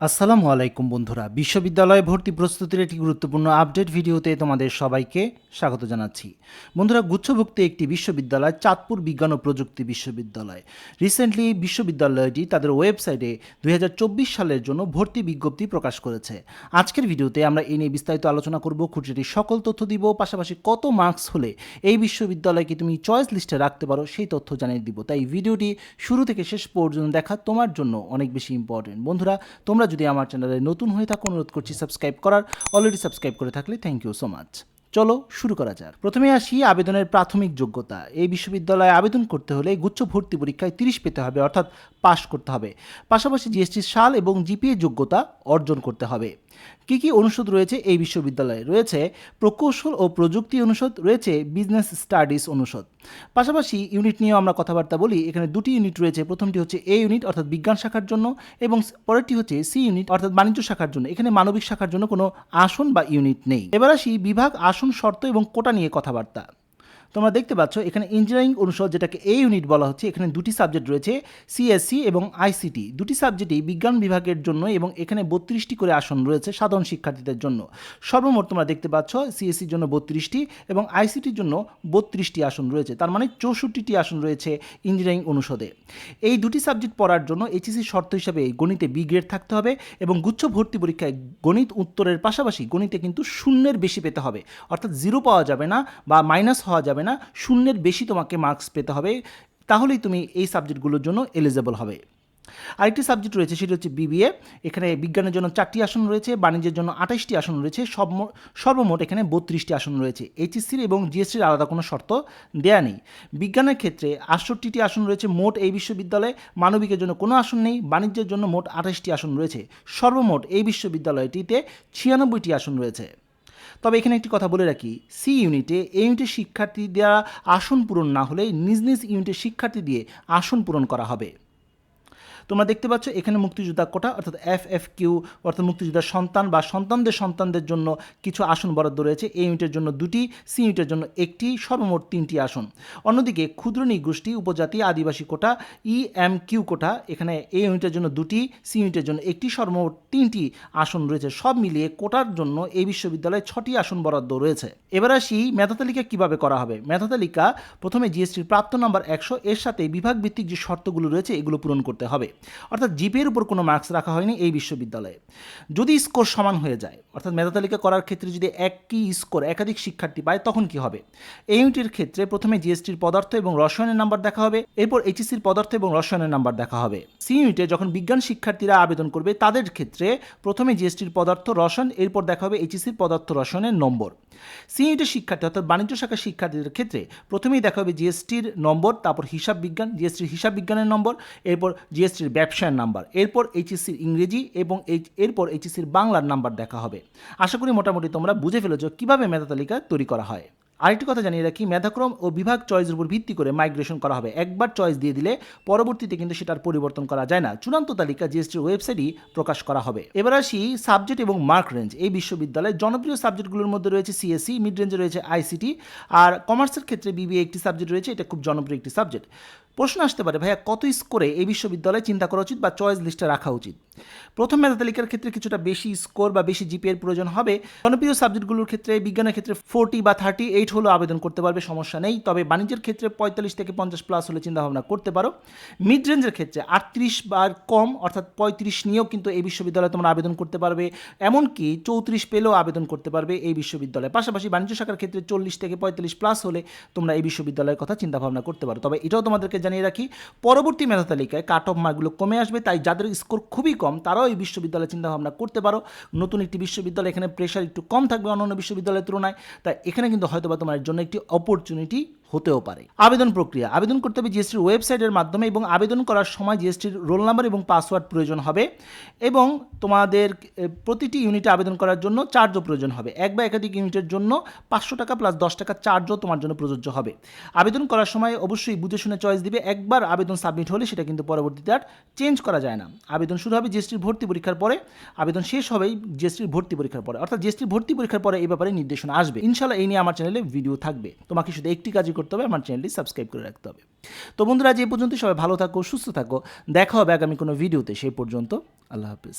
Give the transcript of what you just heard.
আসসালামু আলাইকুম বন্ধুরা। বিশ্ববিদ্যালয়ে ভর্তি প্রস্তুতির একটি গুরুত্বপূর্ণ আপডেট ভিডিওতে তোমাদের সবাইকে স্বাগত জানাচ্ছি। বন্ধুরা, গুচ্ছভুক্ত একটি বিশ্ববিদ্যালয় চাঁদপুর বিজ্ঞান ও প্রযুক্তি বিশ্ববিদ্যালয়। রিসেন্টলি বিশ্ববিদ্যালয়টি তাদের ওয়েবসাইটে দুই হাজার চব্বিশ সালের জন্য ভর্তি বিজ্ঞপ্তি প্রকাশ করেছে। আজকের ভিডিওতে আমরা এই নিয়ে বিস্তারিত আলোচনা করব, খুঁটিনাটি সকল তথ্য দিব, পাশাপাশি কত মার্কস হলে এই বিশ্ববিদ্যালয়কে তুমি চয়েস লিস্টে রাখতে পারো সেই তথ্য জানিয়ে দিব। তাই ভিডিওটি শুরু থেকে শেষ পর্যন্ত দেখা তোমার জন্য অনেক বেশি ইম্পর্টেন্ট বন্ধুরা, তোমরা যদি আমার চ্যানেলে নতুন হয়ে থাকো, অনুরোধ করছি সাবস্ক্রাইব করার। অলরেডি সাবস্ক্রাইব করে থাকলে থ্যাংক ইউ সো মাচ চলো শুরু করা যাক। প্রথমে আসি আবেদনের প্রাথমিক যোগ্যতা। এই বিশ্ববিদ্যালয়ে আবেদন করতে হলে গুচ্ছ ভর্তি পরীক্ষায় তিরিশ পেতে হবে, অর্থাৎ পাশ করতে হবে। পাশাপাশি জিএসটি সাল এবং জিপিএ যোগ্যতা অর্জন করতে হবে। কি কি অনুষদ রয়েছে এই বিশ্ববিদ্যালয়ে? রয়েছে প্রকৌশল ও প্রযুক্তি অনুষদ, রয়েছে বিজনেস স্টাডিজ অনুষদ। পাশাপাশি ইউনিট নিয়েও আমরা কথাবার্তা বলি। এখানে দুটি ইউনিট রয়েছে। প্রথমটি হচ্ছে এ ইউনিট, অর্থাৎ বিজ্ঞান শাখার জন্য, এবং পরেরটি হচ্ছে সি ইউনিট, অর্থাৎ বাণিজ্য শাখার জন্য। এখানে মানবিক শাখার জন্য কোনো আসন বা ইউনিট নেই। এবার আসি বিভাগ, আসন শর্ত এবং কোটা নিয়ে কথাবার্তা। তোমরা দেখতে পাচ্ছ, এখানে ইঞ্জিনিয়ারিং অনুষদ যেটাকে এ ইউনিট বলা হচ্ছে, এখানে দুটি সাবজেক্ট রয়েছে সিএসসি এবং আইসিটি দুটি সাবজেক্টই বিজ্ঞান বিভাগের জন্য এবং এখানে বত্রিশটি করে আসন রয়েছে সাধারণ শিক্ষার্থীদের জন্য। সর্বমোট তোমরা দেখতে পাচ্ছ সিএসসির জন্য বত্রিশটি এবং আইসিটির জন্য বত্রিশটি আসন রয়েছে। তার মানে চৌষট্টিটি আসন রয়েছে ইঞ্জিনিয়ারিং অনুষদে। এই দুটি সাবজেক্ট পড়ার জন্য এইচএসি শর্ত হিসাবে গণিতে বি গ্রেড থাকতে হবে এবং গুচ্ছ ভর্তি পরীক্ষায় গণিত উত্তরের পাশাপাশি গণিতে কিন্তু শূন্যের বেশি পেতে হবে। অর্থাৎ জিরো পাওয়া যাবে না বা মাইনাস হওয়া যাবে না। শূন্যের বেশি তোমাকে মার্কস পেতে হবে, তাহলেই তুমি এই সাবজেক্টগুলোর জন্য এলিজেবল হবে। আরেকটি সাবজেক্ট রয়েছে, সেটি হচ্ছে বিবিএ এখানে বিজ্ঞানের জন্য চারটি আসন রয়েছে, বাণিজ্যের জন্য আঠাশটি আসন রয়েছে, সব সর্বমোট এখানে বত্রিশটি আসন রয়েছে এইচএসসির এবং জিএসসির আলাদা কোনো শর্ত দেয়া নেই। বিজ্ঞানের ক্ষেত্রে আটষট্টিটি আসন রয়েছে, মোট এই বিশ্ববিদ্যালয়ে মানবিকের জন্য কোনো আসন নেই, বাণিজ্যের জন্য মোট আঠাশটি আসন রয়েছে, সর্বমোট এই বিশ্ববিদ্যালয়টিতে ছিয়ানব্বইটি আসন রয়েছে। তবে এখানে একটি কথা বলে রাখি সি ইউনিটে এ ইউনিটের শিক্ষার্থী দ্বারা আসন পূরণ না হলে নিজ নিজ ইউনিটের শিক্ষার্থী দিয়ে আসন পূরণ করা হবে। তোমরা দেখতে পাচ্ছ এখানে মুক্তিযোদ্ধা কোটা, অর্থাৎ এফ এফ কিউ অর্থাৎ মুক্তিযোদ্ধার সন্তান বা সন্তানদের সন্তানদের জন্য কিছু আসন বরাদ্দ রয়েছে। এই ইউনিটের জন্য দুটি, সি ইউনিটের জন্য একটি, সর্বমোট তিনটি আসন। অন্যদিকে ক্ষুদ্র নিগোষ্ঠী উপজাতি, আদিবাসী কোটা ই এম কিউ কোটা, এখানে এই ইউনিটের জন্য দুটি, সি ইউনিটের জন্য একটি, সর্বমোট তিনটি আসন রয়েছে। সব মিলিয়ে কোটার জন্য এই বিশ্ববিদ্যালয়ে ছটি আসন বরাদ্দ রয়েছে। এবার আসি মেধা তালিকা কীভাবে করা হবে? মেধা তালিকা প্রথমে জিএসটির প্রাপ্ত নাম্বার একশো, এর সাথে বিভাগ ভিত্তিক যে শর্তগুলো রয়েছে, এগুলো পূরণ করতে হবে। অর্থাৎ জিপিএর উপর কোনো মার্কস রাখা হয়নি এই বিশ্ববিদ্যালয়ে। যদি স্কোর সমান হয়ে যায়, অর্থাৎ মেধা তালিকা করার ক্ষেত্রে যদি একই স্কোর একাধিক শিক্ষার্থী পায়, তখন কি হবে? এই ক্ষেত্রে প্রথমে জিএসটির পদার্থ এবং রসায়নের নাম্বার দেখা হবে, এরপর এইচএসির পদার্থ এবং রসায়নের নাম্বার দেখা হবে। সি ইউনিটে যখন বিজ্ঞান শিক্ষার্থীরা আবেদন করবে, তাদের ক্ষেত্রে প্রথমে জিএসটির পদার্থ, রসায়ন, এরপর দেখা হবে এইচএসির পদার্থ, রসায়নের নম্বর। সি ইউনিটের শিক্ষার্থী অর্থাৎ বাণিজ্য শাখার শিক্ষার্থীদের ক্ষেত্রে প্রথমেই দেখা হবে জিএসটির নম্বর, তারপর হিসাব বিজ্ঞান, জিএসটির হিসাব বিজ্ঞানের নম্বর, এরপর জিএসটির ব্যবসায়ের নাম্বার, এরপর এইচএসসির ইংরেজি এবং এরপর এইচএসসির বাংলার নাম্বার দেখা হবে। আশা করি মোটামুটি তোমরা বুঝে ফেলেছ কীভাবে মেধা তালিকা তৈরি করা হয়। আরেকটি কথা জানিয়ে রাখি, মেধাক্রম ও বিভাগ চয়েসের উপর ভিত্তি করে মাইগ্রেশন করা হবে। একবার চয়েস দিয়ে দিলে পরবর্তীতে কিন্তু সেটার পরিবর্তন করা যায় না। চূড়ান্ত তালিকা জিএসটির ওয়েবসাইটই প্রকাশ করা হবে। এবার আসি সাবজেক্ট এবং মার্ক রেঞ্জ এই বিশ্ববিদ্যালয়ে জনপ্রিয় সাবজেক্টগুলোর মধ্যে রয়েছে সিএসসি মিড রেঞ্জে রয়েছে আইসিটি আর কমার্সের ক্ষেত্রে বিবিএ একটি সাবজেক্ট রয়েছে, এটা খুব জনপ্রিয় একটি সাবজেক্ট প্রশ্ন আসতে পারে, ভাইয়া, কত স্কোরে এই বিশ্ববিদ্যালয়ে চিন্তা করা উচিত বা চয়েস লিস্টে রাখা উচিত? প্রথম মেধা তালিকার ক্ষেত্রে কিছুটা বেশি স্কোর বা বেশি জিপিএর প্রয়োজন হবে। জনপ্রিয় সাবজেক্টগুলোর ক্ষেত্রে বিজ্ঞানের ক্ষেত্রে ফোরটি বা থার্টি, এইট হলেও আবেদন করতে পারবে, সমস্যা নেই। তবে বাণিজ্যের ক্ষেত্রে পঁয়তাল্লিশ থেকে পঞ্চাশ প্লাস হলে চিন্তাভাবনা করতে পারো। মিড রেঞ্জের ক্ষেত্রে আটত্রিশ বার কম, অর্থাৎ পঁয়ত্রিশ নিয়েও কিন্তু এই বিশ্ববিদ্যালয়ে তোমরা আবেদন করতে পারবে। এমনকি চৌত্রিশ পেলেও আবেদন করতে পারবে এই বিশ্ববিদ্যালয়ে। পাশাপাশি বাণিজ্য শাখার ক্ষেত্রে চল্লিশ থেকে পঁয়তাল্লিশ প্লাস হলে তোমরা এই বিশ্ববিদ্যালয়ের কথা চিন্তাভাবনা করতে পারো। তবে এটাও তোমাদেরকে জানিয়ে রাখি, পরবর্তী মেধা তালিকায় কাট অফ মার্কগুলো কমে আসবে, তাই যাদের স্কোর খুবই কম তারাও এই বিশ্ববিদ্যালয়ে চিন্তাভাবনা করতে পারো। নতুন একটি বিশ্ববিদ্যালয় এখানে প্রেশার একটু কম থাকবে অন্যান্য বিশ্ববিদ্যালয়ের তুলনায়। তাই এখানে কিন্তু হয়তো বা তোমার জন্য একটি অপরচুনিটি হতেও পারে। আবেদন প্রক্রিয়া। আবেদন করতে হবে জিএসটির ওয়েবসাইটের মাধ্যমে এবং আবেদন করার সময় জিএসটির রোল নাম্বার এবং পাসওয়ার্ড প্রয়োজন হবে এবং তোমাদের প্রতিটি ইউনিটে আবেদন করার জন্য চার্জও প্রয়োজন হবে। এক বা একাধিক ইউনিটের জন্য পাঁচশো টাকা প্লাস দশ টাকা চার্জও তোমার জন্য প্রযোজ্য হবে। আবেদন করার সময় অবশ্যই বুঝে শুনে চয়েস দিবে। একবার আবেদন সাবমিট হলে সেটা কিন্তু পরবর্তীতে আর চেঞ্জ করা যায় না। আবেদন শুরু হবে জিএসটির ভর্তি পরীক্ষার পরে। আবেদন শেষ হবেই জিএসটির ভর্তি পরীক্ষার পরে। অর্থাৎ জিএসটির ভর্তি পরীক্ষার পরে এই ব্যাপারে নির্দেশনা আসবে। ইনশাল্লাহ এই নিয়ে আমার চ্যানেলে ভিডিও থাকবে। তোমাকে শুধু একটি কাজই করতে হবে, আমার চ্যানেলটি সাবস্ক্রাইব করে রাখতে হবে। তো বন্ধুরা, আজ এই পর্যন্ত সবাই ভালো থাকো, সুস্থ থাকো। দেখা হবে আগামী কোনো ভিডিওতে সেই পর্যন্ত আল্লাহ হাফিজ।